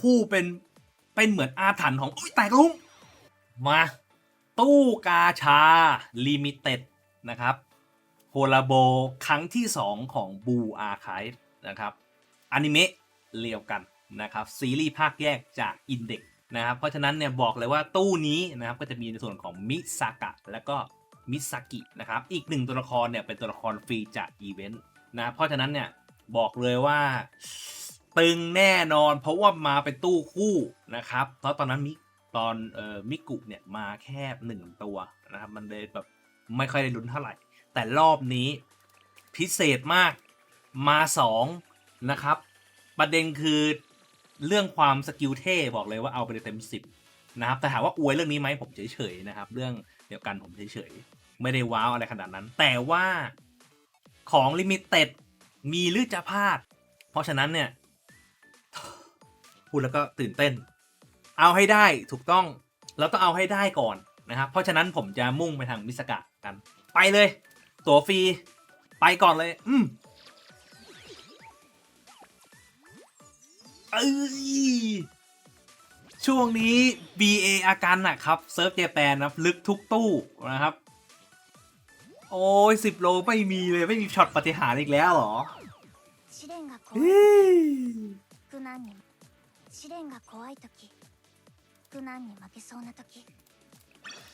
คู่เป็นเป็นเหมือนอาถรรพ์ของอุ้ยแตกลุ้มมา ตู้กาชาลิมิเต็ดนะครับโฮลาโบครั้งที่ 2 ของบูอาร์คายนะครับอนิเมะเรียวกันนะครับซีรีส์ภาคแยกจากอินเด็กนะครับเพราะฉะนั้นเนี่ยบอกเลยว่าตู้นี้นะครับก็จะมีในส่วนของมิซากะและก็มิซากินะครับอีกหนึ่งตัวละครเนี่ยเป็นตัวละครฟรีจากอีเวนต์นะเพราะฉะนั้นเนี่ยบอกเลยว่า ตึงแน่นอน เพราะว่ามาเป็นตู้คู่นะครับเพราะตอนนั้นมิตอนเอ่อมิกุเนี่ยมาแค่หนึ่งตัวนะครับมันเลยแบบไม่ค่อยได้ลุ้นเท่าไหร่ แต่รอบนี้พิเศษมากมาสองนะครับ ประเด็นคือเรื่องความสกิลเท่บอกเลยว่าเอาไปเลยเต็มสิบนะครับแต่ถามว่าอวยเรื่องนี้ไหมผมเฉยๆนะครับ เรื่องเดียวกันผมเฉยๆไม่ได้ว้าวอะไรขนาดนั้น แต่ว่าของลิมิเต็ดมีหรือจะพลาด เพราะฉะนั้นเนี่ย พูดแล้วก็ตื่นเต้น เอาให้ได้ถูกต้องแล้วต้องเอาให้ได้ก่อนนะครับ เพราะฉะนั้นผมจะมุ่งไปทางมิสกะกัน ไปเลย ตั๋วฟรี ไปก่อนเลย อืมเอ้ยช่วงนี้ BA อาการหนักครับ เซิร์ฟเจแปนนะครับ ลึกทุกตู้นะครับ โอ้ยสิบโลไม่มีเลย ไม่มีช็อตปฏิหารอีกแล้วหรอ 試練が怖 เฮ้ い ย 苦難に試練が怖い時苦難に負けそうな時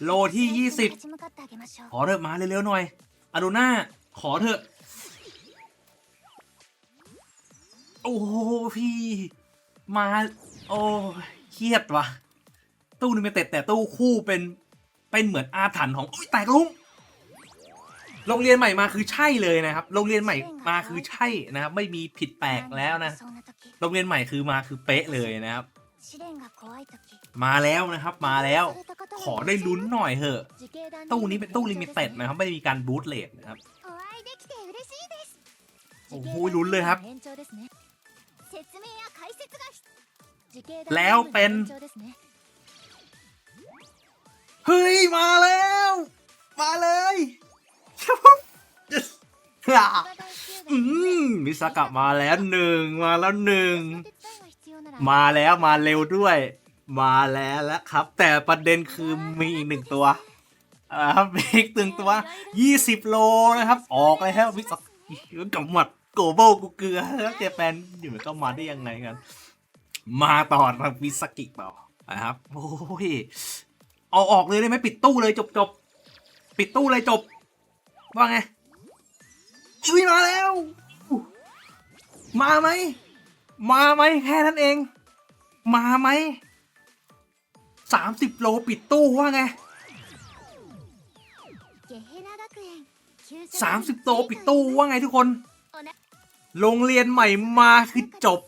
โลที่ 最初に20立ち向かってあげましょう ขอเถอะมาเร็วๆหน่อยอาดูน่าขอเถอะ โอ้โหพี่ มา โอ้ยเครียดว่ะ ตู้นึงเป็นแต่แต่ตู้คู่เป็นเป็นเหมือนอาถรรพ์ของอุ้ยแตกลุ้ม โรงเรียนใหม่มาคือใช่เลยนะครับ โรงเรียนใหม่มาคือใช่นะครับ ไม่มีผิดแปลกแล้วนะ โรงเรียนใหม่คือมาคือเป๊ะเลยนะครับ มาแล้วนะครับ มาแล้ว ขอได้ลุ้นหน่อยเถอะ ตู้นี้เป็นตู้ลิมิเต็ดนะครับ ไม่ได้มีการบูตเลทนะครับ โอ้โหลุ้นเลยครับ แล้วเป็น เฮ้ย มาแล้ว อืมมิสากะมาแล้วหนึ่งมาแล้วหนึ่งมาแล้วมาเร็วด้วย มาแล้วแล้วครับ แต่ประเด็นคือมีอีกหนึ่งตัวอ่าครับมีอีกหนึ่งตัว20โลนะครับ ออกแล้วมิสากะกับหมัดโกโบกูเกลือแล้วเจแปนอยู่มันก็มาได้ยังไงกัน มาต่อทางมิสกิต่อนะครับโอ้ยเอาออกเลยได้ไหมปิดตู้เลยจบจบปิดตู้เลยจบ ว่าไง อุ้ยมาแล้ว มาไหม มาไหมแค่นั้นเอง มาไหมสามสิบโลปิดตู้ว่าไงสามสิบโตปิดตู้ว่าไงทุกคน โรงเรียนใหม่มาคือจบ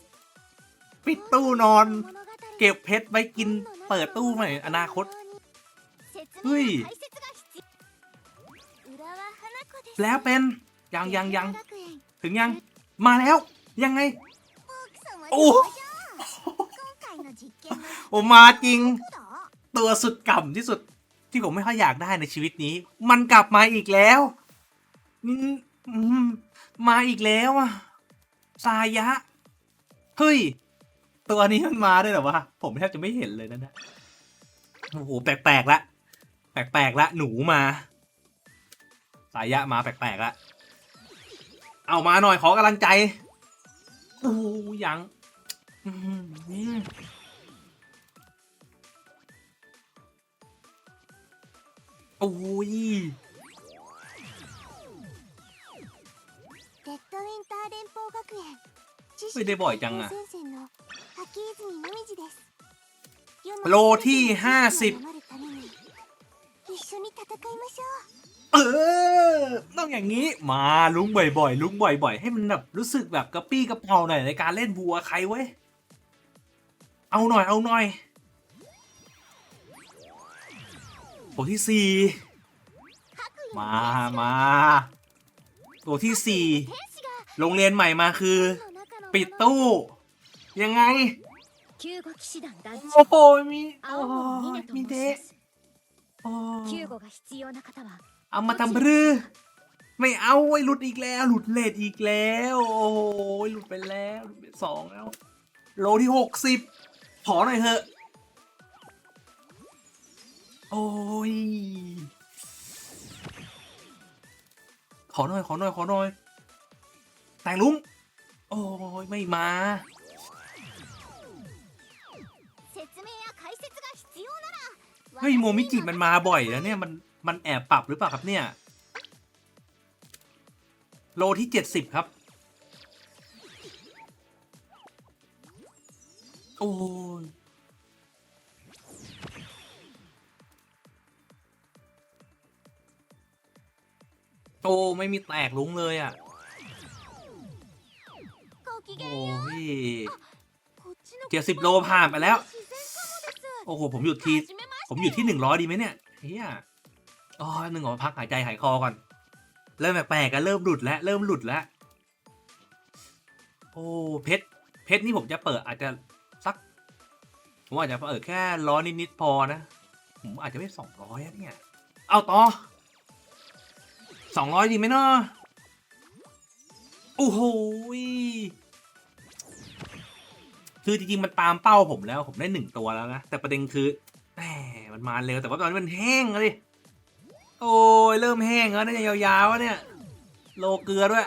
ปิดตู้นอน เก็บเพชรไว้กินเปิดตู้ใหม่อนาคต เฮ้ย แล้วเป็น ยังยังยังถึงยังมาแล้ว ยังไง โอ้โอ้มาจริง ตัวสุดก่ำที่สุดที่ผมไม่ค่อยอยากได้ในชีวิตนี้ มันกลับมาอีกแล้วอืมอืมมาอีกแล้วอะสายะ เฮ้ย ตัวนี้มันมาด้วยเหรอวะ ผมแทบจะไม่เห็นเลยนะเนะโอ้โหแปลกๆละ แปลกๆละ หนูมา สายะมาแปลกๆละ เอามาหน่อยขอกำลังใจ โอ้ยังอื้อหือโอ้ย レッドウィンター連邦学園知識ไม่ได้บ่อยจังอะ 先生の滝泉もみじですโลที่ห้าสิบ 守るために一緒に戦いましょ เออ ต้องอย่างนี้มาลุ้งบ่อยๆลุ้งบ่อย ๆ ให้มันแบบรู้สึกแบบกระปี้กระเปร่าหน่อยในการเล่นบัวใครไว้เอาหน่อยเอาหน่อยตัวที่สี่มามาตัวที่สี่โรงเรียนใหม่มาคือ ปิดตู้ ยังไงโอ้โหมีโอ้มีเดโอ้ เอามาทำพรือไม่เอาไอ้หลุดอีกแล้ว หลุดเลทอีกแล้ว โอ้ยหลุดไปแล้วหลุดไปสองแล้ว โลที่หกสิบขอหน่อยเถอะ โอ้ย ขอหน่อยขอหน่อยขอหน่อย แต่งลุง โอ้ย ไม่มาเฮ้ยโมมิจิมันมาบ่อยแล้วเนี่ยมัน มันแอบปรับหรือเปล่าครับเนี่ย โลที่เจ็ดสิบครับ โอ้ยโตไม่มีแตกลุ้งเลยอะ โอ้พี่เจ็ดสิบโลผ่านไปแล้ว โอ้โห ผมหยุดที ผมหยุดที่หนึ่งร้อยดีไหมเนี่ยเฮีย อ๋อหนึ่งขอพักหายใจหายคอก่อน เริ่มแปลกๆกันเริ่มหลุดแล้วเริ่มหลุดแล้ว โอ้เพชรเพชรนี่ผมจะเปิดอาจจะสัก ผมอาจจะเปิดแค่ร้อยนิดๆพอนะ ผมอาจจะไม่สองร้อยเนี่ย เอาต่อสองร้อยดีไหมเนาะโอ้โหคือจริงๆมันตามเป้าผมแล้วผมได้หนึ่งตัวแล้วนะ แต่ประเด็นคือแหมมันมาเร็วแต่ว่าตอนนี้มันแห้งเลย โอ้ยเริ่มแห้งแล้วเนี่ยยาวๆเนี่ย โลเกลือด้วย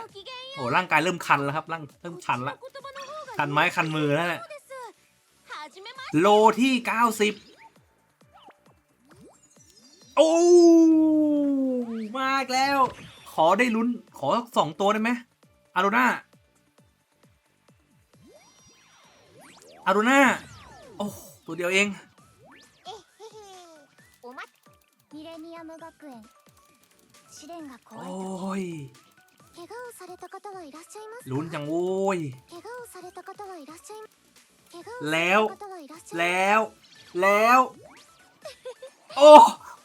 โอ้ร่างกายเริ่มคันแล้วครับร่างเริ่มคันละคันไม้คันมือนั่นแหละโลที่เก้าสิบโอ้มากแล้ว ขอได้ลุ้น ขอสองตัวได้ไหมอารุณาอารุณาโอ้ตัวเดียวเอง レニアム学園試練が怖 โอ้ い時 ย 怪我をされた方はいらっしゃいますか ลุ้นจังโว้ย 怪我をされた方はいらっしゃい怪我を แล้ว された方はいらっしゃい แล้ว แล้ว โอ้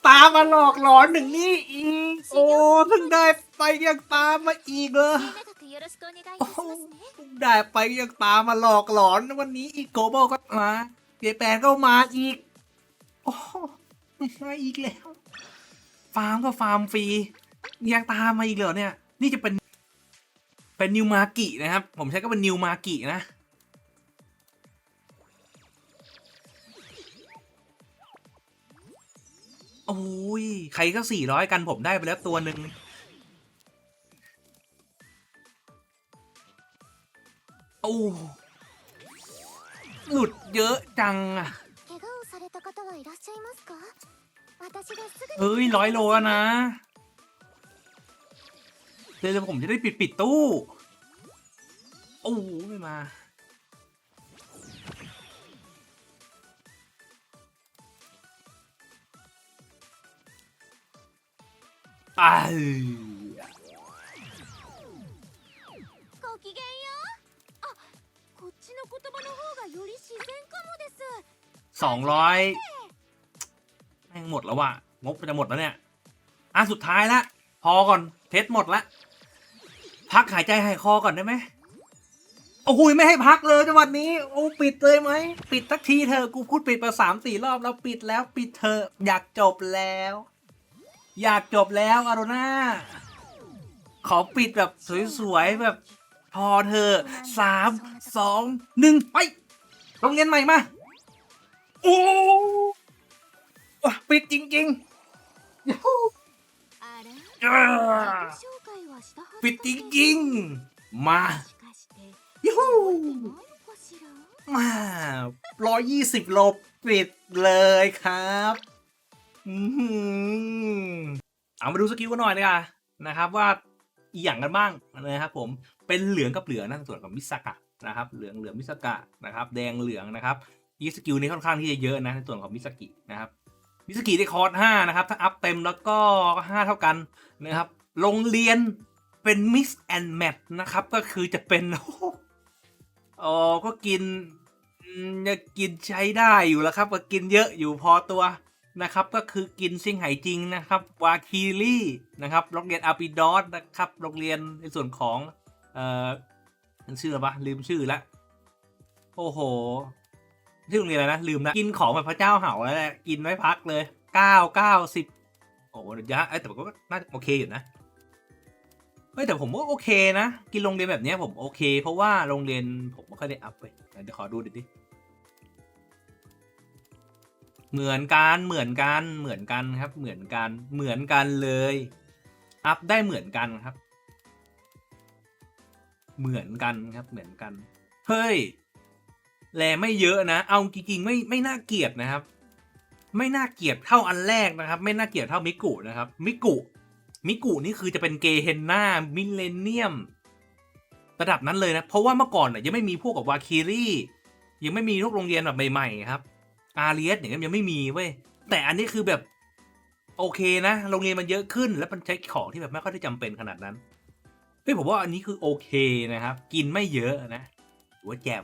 ตามมาหลอกหลอนถึงนี่อีก โอ้เพิ่งได้ไปยังตามมาอีกเลย 末永くよろしくお願いいたしますね ได้ไปยังตามมาหลอกหลอนวันนี้อีกโกโบก็มาเจแปนก็มาอีก โอ้มาอีกแล้ว ฟ าร์มก็ฟาร์มฟรียังตามมาอีกเหรอเนี่ย นี่จะเป็น เป็นนิวมากินะครับ ผมใช้ก็เป็นนิวมากินะ โอ้ย ใครก็สี่ร้อยกันผมได้ไปแล้วตัวหนึ่งโอ้หลุดเยอะจังอะ 怪我をされた方はいらっしゃいますか私がすぐに เฮ้ยร้อยโลแล้วนะเดี๋ยวผมจะได้ปิดปิดตู้ โอ้ไม่มา อ้าย ごきげんようあこっちの言葉の方がより自然かもです สองร้อยแม่ง หมดแล้วว่ะงบจะหมดแล้วเนี่ยอะสุดท้ายละพอก่อนเพชรหมดละพักหายใจหายคอก่อนได้ไหมโอ้โหไม่ให้พักเลยจังหวัดนี้โอ้ปิดเลยไหมปิดสักทีเธอกูพูดปิดมาสามสี่รอบแล้วปิดแล้วปิดเธออยากจบแล้ว อยากจบแล้วอารุณาขอปิดแบบสวยๆแบบพอเธอสามสองหนึ่งไปโรงเรียนใหม่มา โอ้ ปิดจริงๆปิดจริงๆ มายูฮูมาร้อยยี่สิบโลปิดเลยครับเอามาดูสกิลกันหน่อยดีกว่านะครับว่าอย่างกันบ้างนะครับผมเป็นเหลืองกับเหลืองนะส่วนของมิสกะนะครับ เหลืองเหลืองมิสกะนะครับ แดงเหลืองนะครับยีสกิลนี้ค่อนข้างที่จะเยอะนะในส่วนของมิสกินะครับ มิสกิได้คอร์สห้านะครับ ถ้าอัพเต็มแล้วก็ห้าเท่ากันนะครับ โรงเรียนเป็นมิสแอนด์แมทนะครับ ก็คือจะเป็นอ๋อก็กินจะกินใช้ได้อยู่แล้วครับ ก็กินเยอะอยู่พอตัวนะครับ ก็คือกินซิ่งไหจริงนะครับ วาคีรี่นะครับ โรงเรียนอาปิดอสนะครับ โรงเรียนในส่วนของ เอ่อชื่ออะไรปะลืมชื่อล้วโอ้โห ชื่อโรงเรียนอะไรนะลืมนะกินของแบบพระเจ้าเห่าแล้วแหละกินไม่พักเลยเก้าเก้าสิบโอ้โหเยอะแต่ก็น่าโอเคอยู่นะเฮ้ยแต่ผมว่าโอเคนะ กินโรงเรียนแบบนี้ผมโอเค เพราะว่าโรงเรียนผมไม่ค่อยได้อัพไปเดี๋ยวขอดูดิดิเหมือนกันเหมือนกันเหมือนกันครับ เหมือนกันเหมือนกันเลย อัพได้เหมือนกันครับ เหมือนกันครับเหมือนกัน เฮ้ย แลไม่เยอะนะ เอาจริงๆไม่ไม่น่าเกลียดนะครับ ไม่น่าเกลียดเท่าอันแรกนะครับ ไม่น่าเกลียดเท่ามิกุนะครับ มิกุ มิกุนี่คือจะเป็นเกเฮนนามิเลเนียม ระดับนั้นเลยนะ เพราะว่าเมื่อก่อนน่ะยังไม่มีพวกกับวาคิรี่ยังไม่มีพวกโรงเรียนแบบใหม่ๆครับ อาเรียสอย่างเงี้ยยังไม่มีเว้ย แต่อันนี้คือแบบโอเคนะ โรงเรียนมันเยอะขึ้น แล้วมันใช้ของที่แบบไม่ค่อยได้จำเป็นขนาดนั้นเฮ้ยผมว่าอันนี้คือโอเคนะครับ กินไม่เยอะนะถือว่าแจม